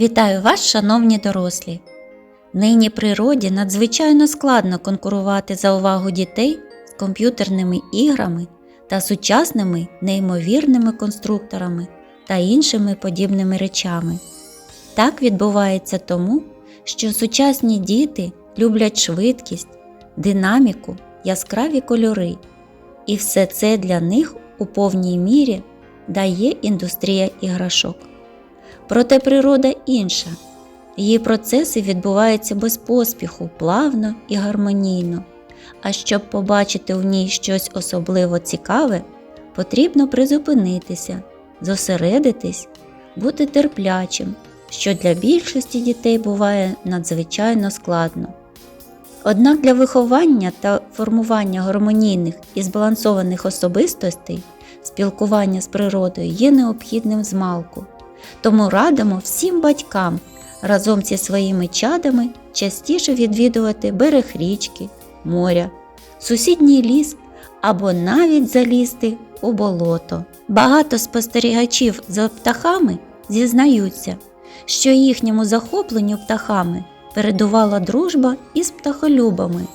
Вітаю вас, шановні дорослі! Нині природі надзвичайно складно конкурувати за увагу дітей з комп'ютерними іграми та сучасними неймовірними конструкторами та іншими подібними речами. Так відбувається тому, що сучасні діти люблять швидкість, динаміку, яскраві кольори, і все це для них у повній мірі дає індустрія іграшок. Проте природа інша. Її процеси відбуваються без поспіху, плавно і гармонійно. А щоб побачити в ній щось особливо цікаве, потрібно призупинитися, зосередитись, бути терплячим, що для більшості дітей буває надзвичайно складно. Однак для виховання та формування гармонійних і збалансованих особистостей спілкування з природою є необхідним змалку. Тому радимо всім батькам разом зі своїми чадами частіше відвідувати берег річки, моря, сусідній ліс або навіть залізти у болото. Багато спостерігачів за птахами зізнаються, що їхньому захопленню птахами передувала дружба із птахолюбами,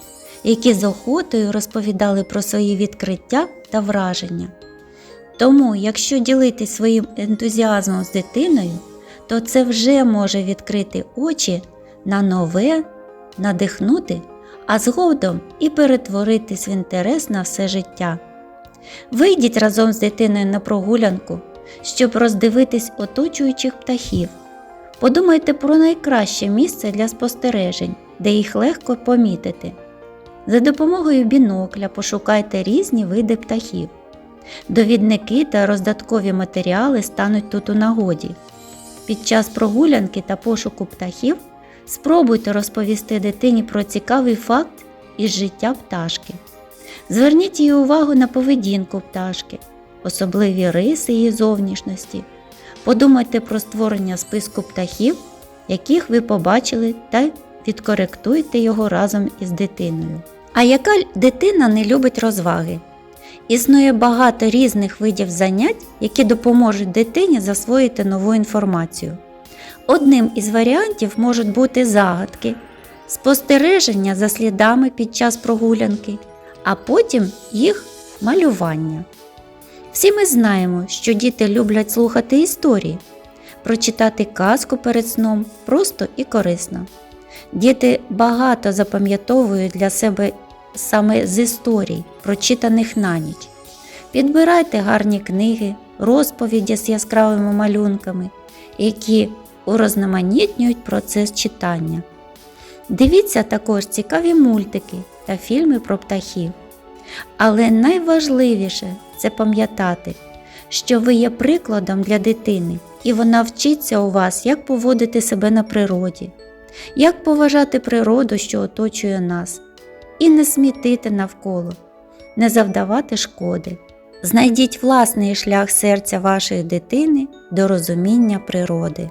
які з охотою розповідали про свої відкриття та враження. Тому, якщо ділитись своїм ентузіазмом з дитиною, то це вже може відкрити очі на нове, надихнути, а згодом і перетворитись в інтерес на все життя. Вийдіть разом з дитиною на прогулянку, щоб роздивитись оточуючих птахів. Подумайте про найкраще місце для спостережень, де їх легко помітити. За допомогою бінокля пошукайте різні види птахів. Довідники та роздаткові матеріали стануть тут у нагоді. Під час прогулянки та пошуку птахів спробуйте розповісти дитині про цікавий факт із життя пташки. Зверніть її увагу на поведінку пташки, особливі риси її зовнішності. Подумайте про створення списку птахів, яких ви побачили, та відкоректуйте його разом із дитиною. А яка дитина не любить розваги? Існує багато різних видів занять, які допоможуть дитині засвоїти нову інформацію. Одним із варіантів можуть бути загадки, спостереження за слідами під час прогулянки, а потім їх малювання. Всі ми знаємо, що діти люблять слухати історії, прочитати казку перед сном просто і корисно. Діти багато запам'ятовують для себе саме з історій, прочитаних на ніч. Підбирайте гарні книги, розповіді з яскравими малюнками, які урозноманітнюють процес читання. Дивіться також цікаві мультики та фільми про птахів. Але найважливіше це пам'ятати, що ви є прикладом для дитини, і вона вчиться у вас, як поводити себе на природі, як поважати природу, що оточує нас, і не смітити навколо, не завдавати шкоди. Знайдіть власний шлях серця вашої дитини до розуміння природи.